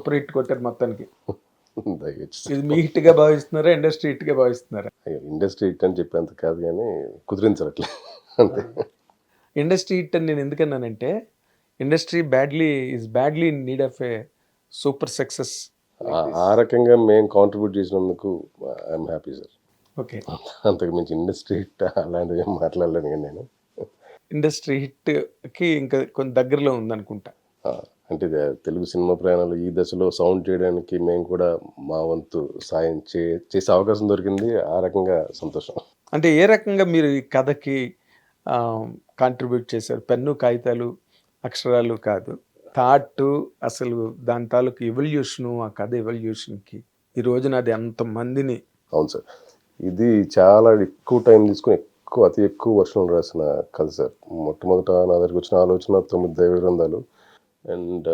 Super hit కొట్టారు మొత్తానికి. ఇది మీ హిట్గా భావిస్తున్నారా ఇండస్ట్రీ హిట్గా భావిస్తున్నారా? ఇండస్ట్రీ హిట్ అని చెప్పేంత కాదు కానీ కుదిరించట్లే. అంతే. ఇండస్ట్రీ హిట్ అని నేను ఎందుకన్నానంటే industry badly is badly in need of a super success. ఆ- రకంగా మేము కాంట్రిబ్యూట్ చేసినందుకు ఐఎమ్ హ్యాపీ సార్. ఓకే. అంతకు మించి ఇండస్ట్రీ హిట్ అలాంటివి ఏం మాట్లాడలేను కానీ నేను. ఇండస్ట్రీ హిట్కి ఇంకా కొంచెం దగ్గరలో ఉందనుకుంటా. అంటే తెలుగు సినిమా ప్రయాణాలు ఈ దశలో సౌండ్ చేయడానికి మేము కూడా మా వంతు సాయం చే చేసే అవకాశం దొరికింది. ఆ రకంగా సంతోషం. అంటే ఏ రకంగా మీరు ఈ కథకి కాంట్రిబ్యూట్ చేశారు? పెన్ను కాగితాలు అక్షరాలు కాదు. థాట్ అసలు దాని తాలూకు ఎవల్యూషను ఆ కథ ఎవల్యూషన్కి ఈ రోజున అది అంతమందిని అవును సార్. ఇది చాలా ఎక్కువ టైం తీసుకుని ఎక్కువ అతి ఎక్కువ వర్షం రాసిన కథ సార్. మొట్టమొదట నా దగ్గరికి వచ్చిన ఆలోచన తొమ్మిది దైవ గ్రంథాలు. అండ్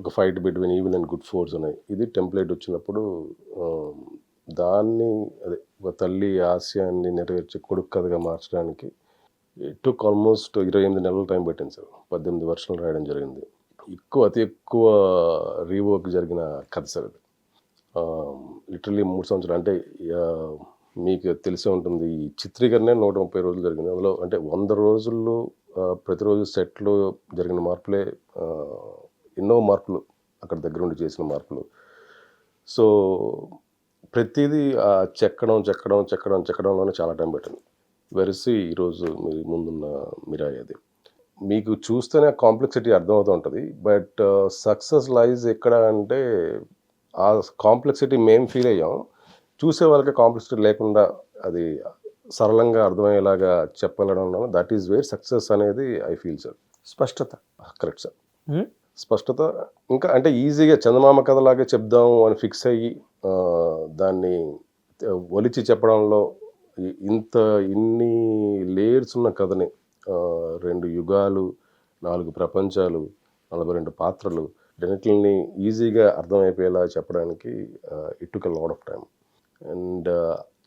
ఒక fight between evil and good force ఉన్నాయి. ఇది టెంప్లెట్ వచ్చినప్పుడు దాన్ని అదే ఒక తల్లి ఆశయాన్ని నెరవేర్చే కొడుకు కథగా మార్చడానికి టుక్ ఆల్మోస్ట్ ఇరవై ఎనిమిది నెలల టైం పెట్టింది సార్. పద్దెనిమిది వర్షాలు రాయడం జరిగింది. ఎక్కువ అతి ఎక్కువ రీవర్క్ జరిగిన కథ సార్ అది. లిటరలీ మూడు సంవత్సరాలు అంటే మీకు తెలిసే ఉంటుంది ఈ చిత్రీకరణ నూట ముప్పై రోజులు జరిగింది. అందులో అంటే వంద రోజుల్లో ప్రతిరోజు సెట్లో జరిగిన మార్పులే ఎన్నో మార్పులు అక్కడ దగ్గరుండి చేసిన మార్పులు సో ప్రతిదీ ఆ చెక్కడం చెక్కడం చెక్కడం చెక్కడంలోనే చాలా టైం పట్టింది. వెరసి ఈరోజు మీ ముందున్న మిరాయి అది. మీకు చూస్తేనే కాంప్లెక్సిటీ అర్థమవుతూ ఉంటుంది. బట్ సక్సెస్ లైజ్ ఎక్కడ అంటే ఆ కాంప్లెక్సిటీ మేము ఫీల్ అయ్యాం. చూసే వాళ్ళకి కాంప్లెక్సిటీ లేకుండా అది సరళంగా అర్థమయ్యేలాగా చెప్పగలడం దట్ ఈస్ వేర్ సక్సెస్ అనేది ఐ ఫీల్ సార్ స్పష్టత. Correct sir? స్పష్టత. ఇంకా అంటే ఈజీగా చందమామ కథలాగా చెప్దాం అని ఫిక్స్ అయ్యి దాన్ని ఒలిచి చెప్పడంలో ఇంత ఇన్ని లేయర్స్ ఉన్న కథని రెండు యుగాలు నాలుగు ప్రపంచాలు నలభై రెండు పాత్రలు రెండింటిని ఈజీగా అర్థమైపోయేలా చెప్పడానికి it took lot of time and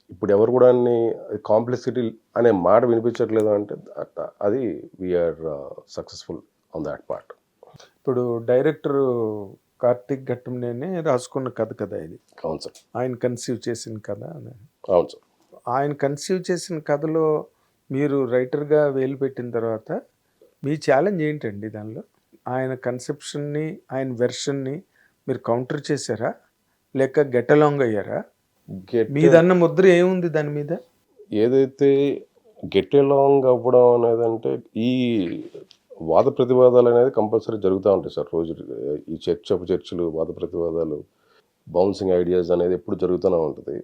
ఇప్పుడు ఎవరు కూడా కాంప్లెక్సిటీ అనే మాట వినిపించట్లేదు అంటే అది we are successful on that part ఇప్పుడు డైరెక్టర్ కార్తిక్ ఘట్టంనేనే రాసుకున్న కథ కదా ఇది. అవును సార్. ఆయన కన్సీవ్ చేసిన కథ. అవును సార్. ఆయన కన్సీవ్ చేసిన కథలో మీరు రైటర్గా వేలు పెట్టిన తర్వాత మీ ఛాలెంజ్ ఏంటండి దానిలో? ఆయన కన్సెప్షన్ని ఆయన వెర్షన్ని మీరు కౌంటర్ చేశారా? లేక గెట్ అలాంగ్ అయ్యారా? గెట్ మీదన్న ముద్ర ఏముంది దాని మీద? ఏదైతే గెట్ అలాంగ్ అవ్వడం అనేది అంటే ఈ వాద ప్రతివాదాలు అనేది కంపల్సరీ జరుగుతూ ఉంటాయి సార్ రోజు ఈ చర్చ చర్చలు వాద ప్రతివాదాలు బౌన్సింగ్ ఐడియాస్ అనేది ఎప్పుడు జరుగుతూనే ఉంటుంది.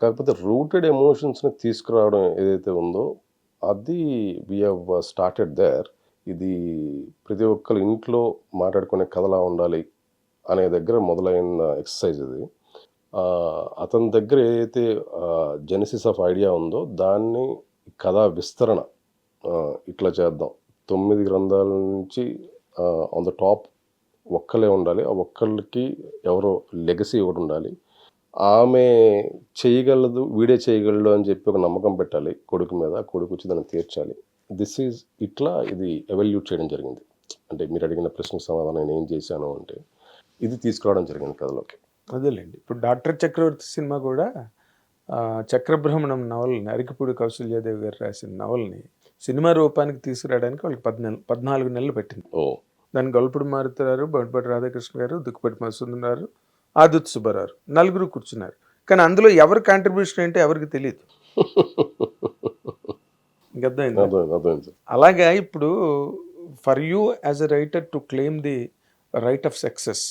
కాకపోతే రూటెడ్ ఎమోషన్స్ని తీసుకురావడం ఏదైతే ఉందో అది వి హ్యావ్ స్టార్టెడ్ దేర్ ఇది ప్రతి ఒక్కరు ఇంట్లో మాట్లాడుకునే కథలా ఉండాలి అనే దగ్గర మొదలైన ఎక్సర్సైజ్ ఇది. అతని దగ్గర ఏదైతే జెనసిస్ ఆఫ్ ఐడియా ఉందో దాన్ని కథా విస్తరణ ఇట్లా చేద్దాం. తొమ్మిది గ్రంథాల నుంచి ఆన్ ద టాప్ ఒక్కలే ఉండాలి. ఆ ఒక్కళ్ళకి ఎవరో లెగసీ ఒకటి ఉండాలి. ఆమె చేయగలదు వీడే చేయగలడు అని చెప్పి ఒక నమ్మకం పెట్టాలి కొడుకు మీద. కొడుకు వచ్చి దాన్ని తీర్చాలి. దిస్ ఈజ్ ఇట్లా ఇది ఎవల్యూట్ చేయడం జరిగింది. అంటే మీరు అడిగిన ప్రశ్నకు సమాధానం నేను ఏం చేశాను అంటే ఇది తీసుకురావడం జరిగింది కథలోకి. అదేలేండి. ఇప్పుడు డాక్టర్ చక్రవర్తి సినిమా కూడా చక్రబ్రహ్మణం నవల్ని అరికిపూడి కౌశల్యాదేవి గారు రాసిన నవల్ని సినిమా రూపానికి తీసుకురావడానికి వాళ్ళకి పద్నాలుగు పద్నాలుగు నెలలు పెట్టింది. ఓ. దాన్ని గొల్పడి మారుతారు బండిపట్టి రాధాకృష్ణ గారు దుక్కుపట్టి మసూదన్ గారు ఆదిత్ సుబ్బారావు నలుగురు కూర్చున్నారు. కానీ అందులో ఎవరి కాంట్రిబ్యూషన్ ఏంటో ఎవరికి తెలియదు. అర్థమైందా? అలాగా ఇప్పుడు for you as a writer to claim the right of success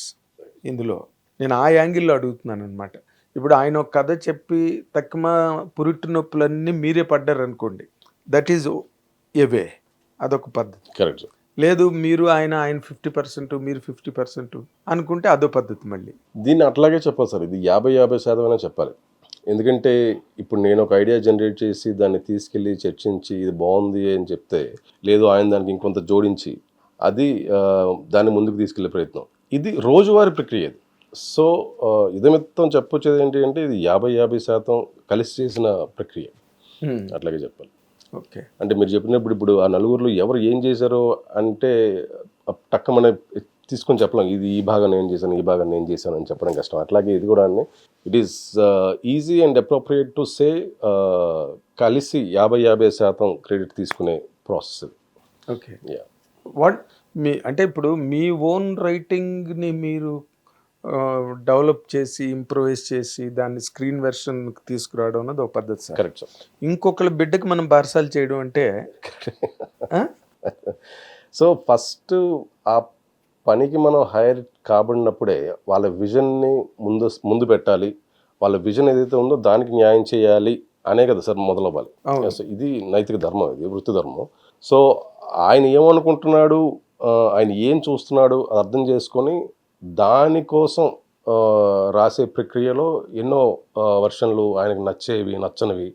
ఇందులో. నేను ఆ యాంగిల్లో అడుగుతున్నాను అనమాట ఇప్పుడు ఆయన ఒక కథ చెప్పి తక్కువ పురిటి నొప్పులన్నీ మీరే పడ్డారు అనుకోండి దట్ ఈజ్ ఏ వే అదొక పద్ధతి. కరెక్ట్ లేదు మీరు ఆయన ఆయన ఫిఫ్టీ పర్సెంట్ మీరు ఫిఫ్టీ పర్సెంట్ అనుకుంటే అదో పద్ధతి మళ్ళీ. దీన్ని అట్లాగే చెప్పాలి సార్. ఇది యాభై యాభై శాతం అయినా చెప్పాలి. ఎందుకంటే ఇప్పుడు నేను ఒక ఐడియా జనరేట్ చేసి దాన్ని తీసుకెళ్ళి చర్చించి ఇది బాగుంది అని చెప్తే లేదు ఆయన దానికి ఇంకొంత జోడించి అది దాన్ని ముందుకు తీసుకెళ్ళే ప్రయత్నం. ఇది రోజువారీ ప్రక్రియ ఇది. సో ఇదమిత్తం చెప్పొచ్చేది ఏంటి అంటే ఇది యాభై యాభై శాతం కలిసి చేసిన ప్రక్రియ. అట్లాగే చెప్పాలి. ఓకే. అంటే మీరు చెప్పినప్పుడు ఇప్పుడు ఆ నలుగురిలో ఎవరు ఏం చేశారో అంటే టక్కమనే తీసుకొని చెప్పలేం. ఇది ఈ భాగం నేను చేశాను ఈ భాగం నేను చేశాను అని చెప్పడం కష్టం. అట్లాగే ఇది కూడా it is easy and appropriate to say కలిసి యాభై యాభై శాతం క్రెడిట్ తీసుకునే ప్రాసెస్ ఓకే. యా వాట్ మీ అంటే ఇప్పుడు మీ ఓన్ రైటింగ్ని మీరు డెవలప్ చేసి ఇంప్రూవైజ్ చేసి దాన్ని స్క్రీన్ వెర్షన్ తీసుకురావడం అన్నది ఒక పద్ధతి సార్. Correct sir. ఇంకొకరి బిడ్డకి మనం బారసాలు చేయడం అంటే? సో ఫస్ట్ ఆ పనికి మనం హైర్ కాబడినప్పుడే వాళ్ళ విజన్ని ముందు ముందు పెట్టాలి. వాళ్ళ విజన్ ఏదైతే ఉందో దానికి న్యాయం చేయాలి అనే కదా సార్ మొదలవ్వాలి. సో ఇది నైతిక ధర్మం ఇది వృత్తి ధర్మం. సో ఆయన ఏమనుకుంటున్నాడు ఆయన ఏం చూస్తున్నాడు అర్థం చేసుకొని దానికోసం రాసే ప్రక్రియలో ఎన్నో వర్షన్లు ఆయనకు నచ్చేవి నచ్చనివి.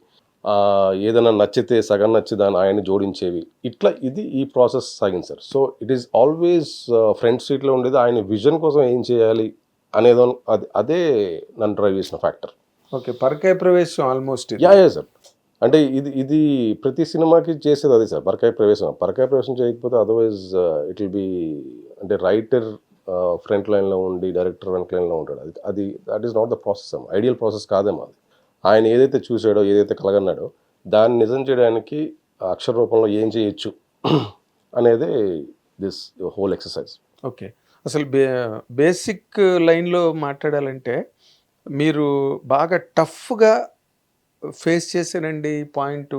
ఏదైనా నచ్చితే సగం నచ్చి దాన్ని ఆయన జోడించేవి. ఇట్లా ఇది ఈ ప్రాసెస్ సాగింది sir. So it is always front సీట్లో ఉండేది. ఆయన విజన్ కోసం ఏం చేయాలి అనేదో అది అదే నన్ను డ్రైవ్ చేసిన ఫ్యాక్టర్ ఓకే పరకాయ ప్రవేశం ఆల్మోస్ట్ యా యా సార్ అంటే ఇది ఇది ప్రతి సినిమాకి చేసేది అదే సార్. పరకాయ ప్రవేశం. పరకాయ ప్రవేశం చేయకపోతే అదర్వైజ్ ఇట్ విల్ బి అంటే రైటర్ ఫ్రంట్ లైన్లో ఉండి డైరెక్టర్ వెనక లైన్లో ఉంటాడు. అది అది that is not the process ideal process కాదేమో అది. ఆయన ఏదైతే చూసాడో ఏదైతే కలగన్నాడో దాన్ని నిజం చేయడానికి అక్షర రూపంలో ఏం చేయొచ్చు అనేది దిస్ హోల్ ఎక్సర్సైజ్ ఓకే. అసలు బే బేసిక్ లైన్లో మాట్లాడాలంటే మీరు బాగా టఫ్గా ఫేస్ చేసేనండి పాయింట్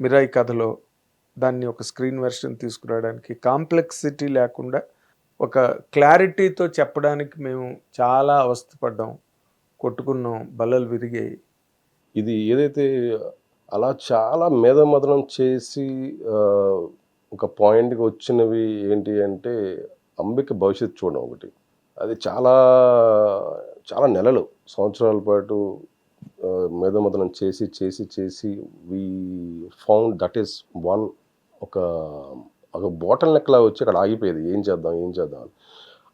మిరాయి కథలో. దాన్ని ఒక స్క్రీన్ వెర్షన్ తీసుకురావడానికి కాంప్లెక్సిటీ లేకుండా ఒక క్లారిటీతో చెప్పడానికి మేము చాలా అవస్థపడ్డాం కొట్టుకున్నాం బల్లలు విరిగాయి. ఇది ఏదైతే అలా చాలా మేధమదనం చేసి ఒక పాయింట్కి వచ్చినవి ఏంటి అంటే అంబిక భవిష్యత్తు చూడడం ఒకటి. అది చాలా చాలా నెలలు సంవత్సరాల పాటు మేధమదనం చేసి చేసి చేసి we found that is one ఒక ఒక బాటల్ నెక్లా వచ్చి అక్కడ ఆగిపోయేది. ఏం చేద్దాం ఏం చేద్దాం అని.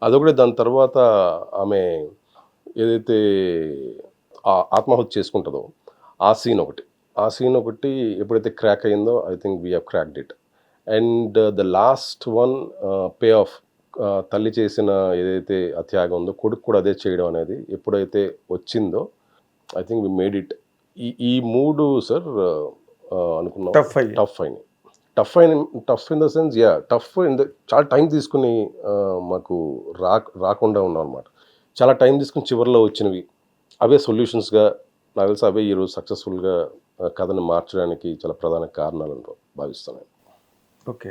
అదొకటి దాని తర్వాత ఆమె ఏదైతే ఆత్మహత్య చేసుకుంటుందో ఆ సీన్ ఒకటి. ఆ సీన్ ఒకటి ఎప్పుడైతే క్రాక్ అయిందో I think we have cracked it. And the last one pay off తల్లి చేసిన ఏదైతే ఆ త్యాగం ఉందో కొడుకు కూడా అదే చేయడం అనేది ఎప్పుడైతే వచ్చిందో I think we made it. ఈ ఈ మూడు సార్ అనుకున్నాం. టఫ్ అయినాయి. టఫ్ అయిన tough in the sense yeah tough in the చాలా టైం తీసుకుని మాకు రా రాకుండా ఉన్నాం అనమాట చాలా టైం తీసుకుని చివరిలో వచ్చినవి. అవే సొల్యూషన్స్గా నాకు తెలిసి అవే ఈరోజు సక్సెస్ఫుల్గా కథను మార్చడానికి చాలా ప్రధాన కారణాలను భావిస్తున్నాను ఓకే.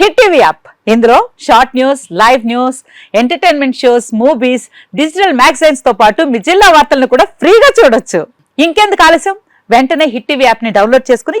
Hit TV app. ఇందులో short news live news entertainment shows movies digital మ్యాగజైన్స్తో పాటు మీ జిల్లా వార్తలను కూడా ఫ్రీగా చూడొచ్చు. ఇంకెందుకు ఆలస్యం? వెంటనే హిట్ టీవీ యాప్ని డౌన్లోడ్ చేసుకుని